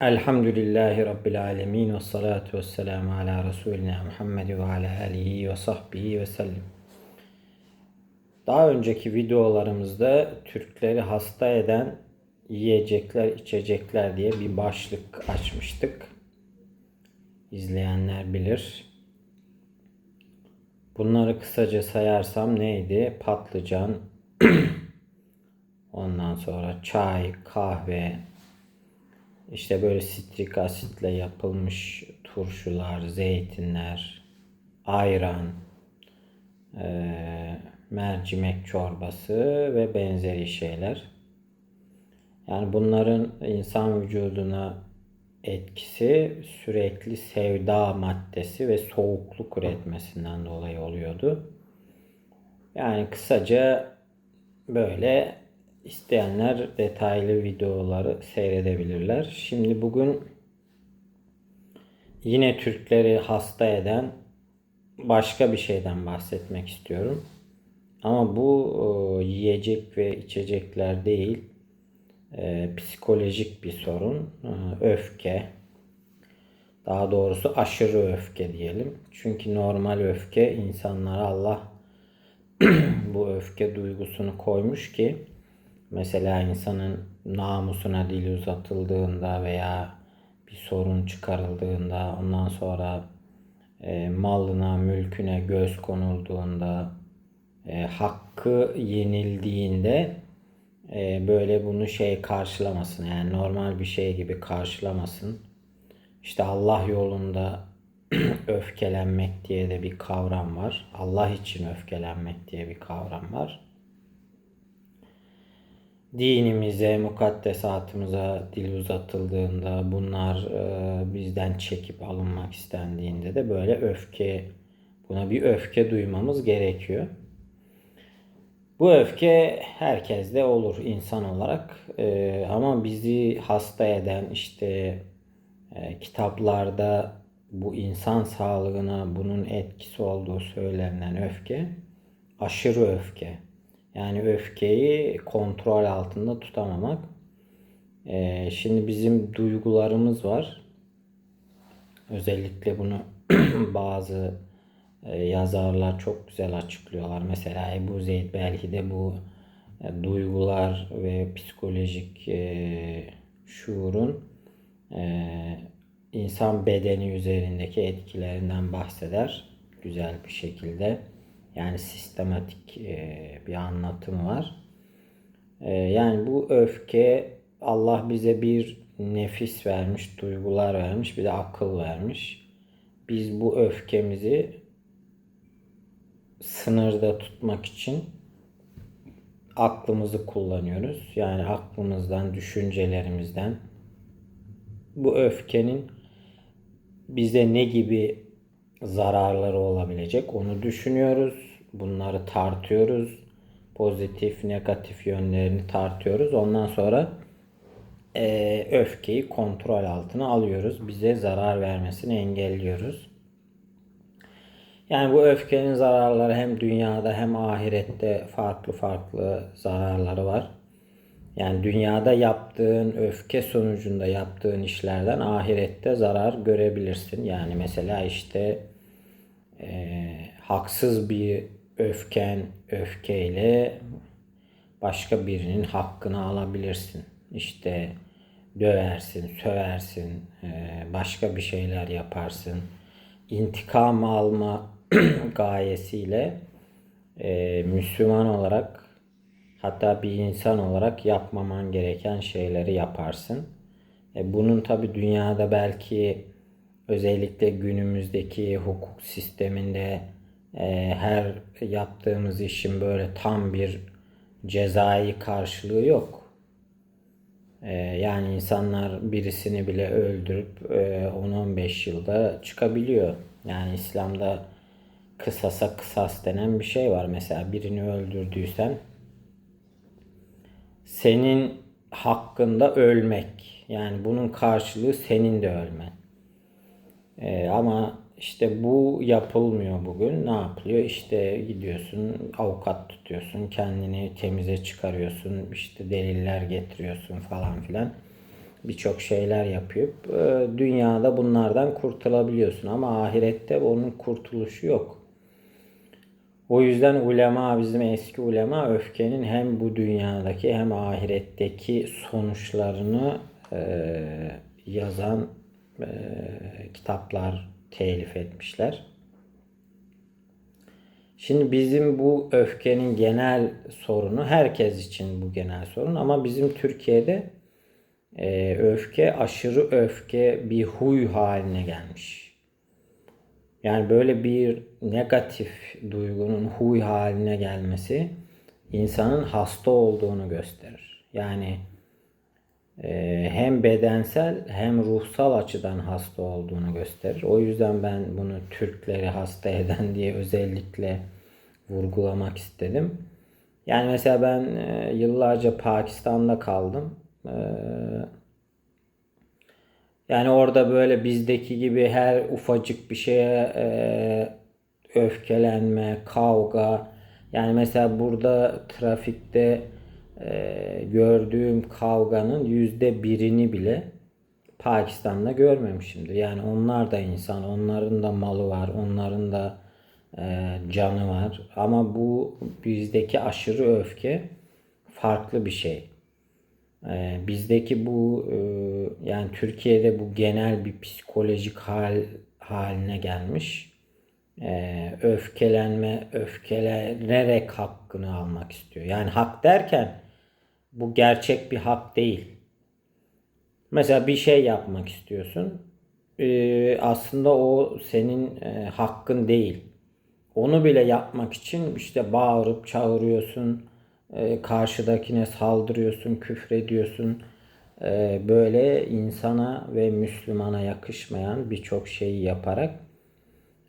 Elhamdülillahi Rabbil alemin ve salatu ve selamu ala Resulina Muhammed ve ala alihi ve sahbihi ve sellem. Daha önceki videolarımızda Türkleri hasta eden yiyecekler, içecekler diye bir başlık açmıştık. İzleyenler bilir. Bunları kısaca sayarsam neydi? Patlıcan, ondan sonra çay, kahve, işte böyle sitrik asitle yapılmış turşular, zeytinler, ayran, eee, mercimek çorbası ve benzeri şeyler. Yani bunların insan vücuduna etkisi sürekli sevda maddesi ve soğukluk üretmesinden dolayı oluyordu. Yani kısaca böyle isteyenler detaylı videoları seyredebilirler. Şimdi bugün yine Türkleri hasta eden başka bir şeyden bahsetmek istiyorum. Ama bu e, yiyecek ve içecekler değil, e, psikolojik bir sorun, e, öfke. Daha doğrusu aşırı öfke diyelim. Çünkü normal öfke insanlara Allah bu öfke duygusunu koymuş ki mesela insanın namusuna dil uzatıldığında veya bir sorun çıkarıldığında ondan sonra e, malına, mülküne göz konulduğunda e, hakkı yenildiğinde e, böyle bunu şey karşılamasın. Yani normal bir şey gibi karşılamasın. İşte Allah yolunda öfkelenmek diye de bir kavram var. Allah için öfkelenmek diye bir kavram var. Dinimize, mukaddesatımıza dil uzatıldığında, bunlar e, bizden çekip alınmak istendiğinde de böyle öfke, buna bir öfke duymamız gerekiyor. Bu öfke herkeste olur insan olarak E, ama bizi hasta eden işte e, kitaplarda bu insan sağlığına bunun etkisi olduğu söylenen öfke aşırı öfke. Yani öfkeyi kontrol altında tutamamak. Ee, şimdi bizim duygularımız var. Özellikle bunu bazı e, yazarlar çok güzel açıklıyorlar. Mesela Ebu Zeyd belki de bu e, duygular ve psikolojik e, şuurun e, insan bedeni üzerindeki etkilerinden bahseder güzel bir şekilde. Yani sistematik bir anlatım var. Yani bu öfke Allah bize bir nefis vermiş, duygular vermiş, bir de akıl vermiş. Biz bu öfkemizi sınırda tutmak için aklımızı kullanıyoruz. Yani aklımızdan, düşüncelerimizden bu öfkenin bize ne gibi zararları olabilecek onu düşünüyoruz. Bunları tartıyoruz. Pozitif, negatif yönlerini tartıyoruz. Ondan sonra e, öfkeyi kontrol altına alıyoruz. Bize zarar vermesini engelliyoruz. Yani bu öfkenin zararları hem dünyada hem ahirette farklı farklı zararları var. Yani dünyada yaptığın öfke sonucunda yaptığın işlerden ahirette zarar görebilirsin. Yani mesela işte e, haksız bir öfken, öfkeyle başka birinin hakkını alabilirsin. İşte döversin, söversin, e, başka bir şeyler yaparsın. İntikam alma gayesiyle e, Müslüman olarak hatta bir insan olarak yapmaman gereken şeyleri yaparsın. E, bunun tabi dünyada belki özellikle günümüzdeki hukuk sisteminde e, her yaptığımız işin böyle tam bir cezai karşılığı yok. E, yani insanlar birisini bile öldürüp e, 10-15 yılda çıkabiliyor. Yani İslam'da kısasa kısas denen bir şey var. Mesela birini öldürdüysen senin hakkında ölmek. Yani bunun karşılığı senin de ölmen. Ee, ama işte bu yapılmıyor bugün. Ne yapılıyor? İşte gidiyorsun avukat tutuyorsun. Kendini temize çıkarıyorsun. işte deliller getiriyorsun falan filan. birçok şeyler yapıp e, dünyada bunlardan kurtulabiliyorsun ama ahirette onun kurtuluşu yok. O yüzden ulema bizim eski ulema öfkenin hem bu dünyadaki hem ahiretteki sonuçlarını e, yazan e, kitaplar telif etmişler. Şimdi bizim bu öfkenin genel sorunu herkes için bu genel sorun ama bizim Türkiye'de e, öfke aşırı öfke bir huy haline gelmiş. Yani böyle bir negatif duygunun huy haline gelmesi insanın hasta olduğunu gösterir. Yani hem bedensel hem ruhsal açıdan hasta olduğunu gösterir. O yüzden ben bunu Türkleri hasta eden diye özellikle vurgulamak istedim. Yani mesela ben e, yıllarca Pakistan'da kaldım. E, yani orada böyle bizdeki gibi her ufacık bir şeye e, öfkelenme, kavga. Yani mesela burada trafikte e, gördüğüm kavganın yüzde birini bile Pakistan'da görmemişimdir. Yani onlar da insan, onların da malı var, onların da e, canı var. Ama bu bizdeki aşırı öfke farklı bir şey. E, bizdeki bu e, yani Türkiye'de bu genel bir psikolojik hal haline gelmiş. E, öfkelenme, öfkelenerek hakkını almak istiyor. Yani hak derken bu gerçek bir hak değil. Mesela bir şey yapmak istiyorsun. Ee, aslında o senin e, hakkın değil. Onu bile yapmak için işte bağırıp çağırıyorsun. E, karşıdakine saldırıyorsun, küfrediyorsun. E, böyle insana ve Müslümana yakışmayan birçok şeyi yaparak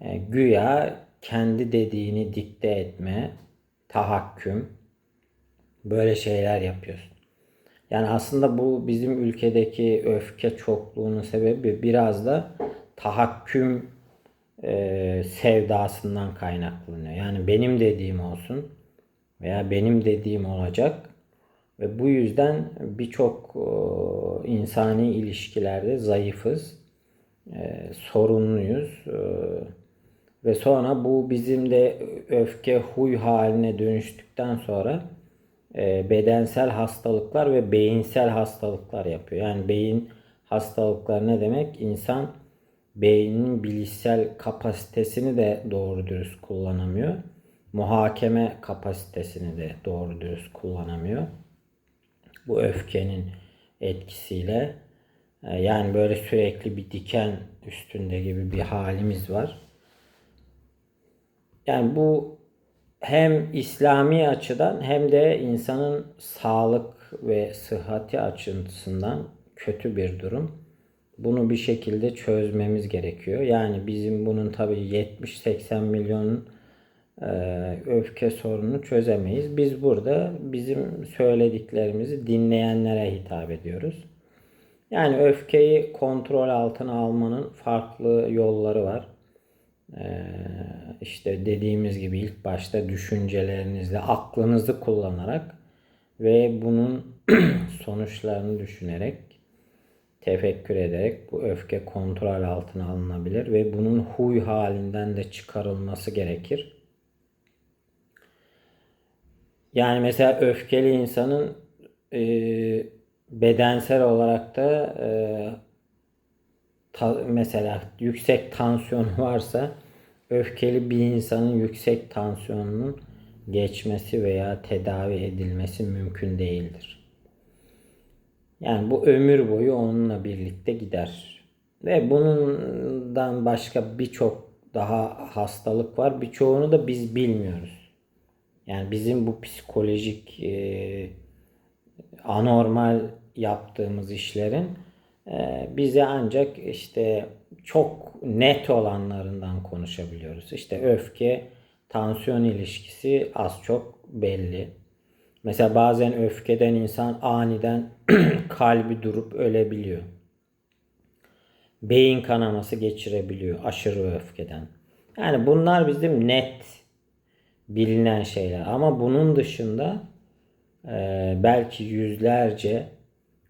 e, güya kendi dediğini dikte etme, tahakküm, böyle şeyler yapıyorsun. Yani aslında bu bizim ülkedeki öfke çokluğunun sebebi biraz da tahakküm e, sevdasından kaynaklanıyor. Yani benim dediğim olsun veya benim dediğim olacak ve bu yüzden birçok e, insani ilişkilerde zayıfız, e, sorunluyuz. E, ve sonra bu bizim de öfke huy haline dönüştükten sonra bedensel hastalıklar ve beyinsel hastalıklar yapıyor. Yani beyin hastalıkları ne demek? İnsan beyninin bilişsel kapasitesini de doğru dürüst kullanamıyor. Muhakeme kapasitesini de doğru dürüst kullanamıyor. Bu öfkenin etkisiyle e, yani böyle sürekli bir diken üstünde gibi bir halimiz var. Yani bu hem İslami açıdan hem de insanın sağlık ve sıhhati açısından kötü bir durum. Bunu bir şekilde çözmemiz gerekiyor. Yani bizim bunun tabii 70-80 milyon e, öfke sorununu çözemeyiz. Biz burada bizim söylediklerimizi dinleyenlere hitap ediyoruz. Yani öfkeyi kontrol altına almanın farklı yolları var. Ee, işte dediğimiz gibi ilk başta düşüncelerinizle, aklınızı kullanarak ve bunun sonuçlarını düşünerek, tefekkür ederek bu öfke kontrol altına alınabilir ve bunun huy halinden de çıkarılması gerekir. Yani mesela öfkeli insanın e, bedensel olarak da e, ta, mesela yüksek tansiyon varsa öfkeli bir insanın yüksek tansiyonunun geçmesi veya tedavi edilmesi mümkün değildir. Yani bu ömür boyu onunla birlikte gider. Ve bundan başka birçok daha hastalık var. Birçoğunu da biz bilmiyoruz. Yani bizim bu psikolojik e, anormal yaptığımız işlerin bize ancak işte çok net olanlarından konuşabiliyoruz. İşte öfke, tansiyon ilişkisi az çok belli. Mesela bazen öfkeden insan aniden kalbi durup ölebiliyor. Beyin kanaması geçirebiliyor aşırı öfkeden. Yani bunlar bizim net bilinen şeyler. Ama bunun dışında e, belki yüzlerce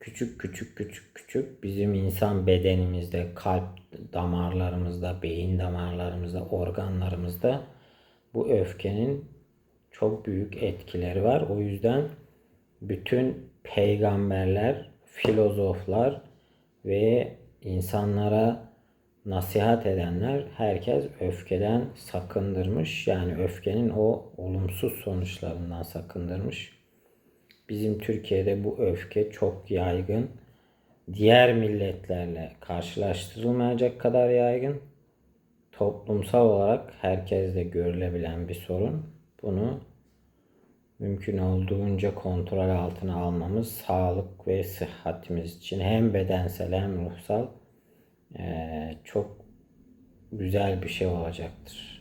küçük küçük küçük küçük bizim insan bedenimizde, kalp damarlarımızda, beyin damarlarımızda, organlarımızda bu öfkenin çok büyük etkileri var. O yüzden bütün peygamberler, filozoflar ve insanlara nasihat edenler herkes öfkeden sakındırmış. Yani öfkenin o olumsuz sonuçlarından sakındırmış. Bizim Türkiye'de bu öfke çok yaygın. Diğer milletlerle karşılaştırılmayacak kadar yaygın. Toplumsal olarak herkeste görülebilen bir sorun. Bunu mümkün olduğunca kontrol altına almamız sağlık ve sıhhatimiz için hem bedensel hem ruhsal çok güzel bir şey olacaktır.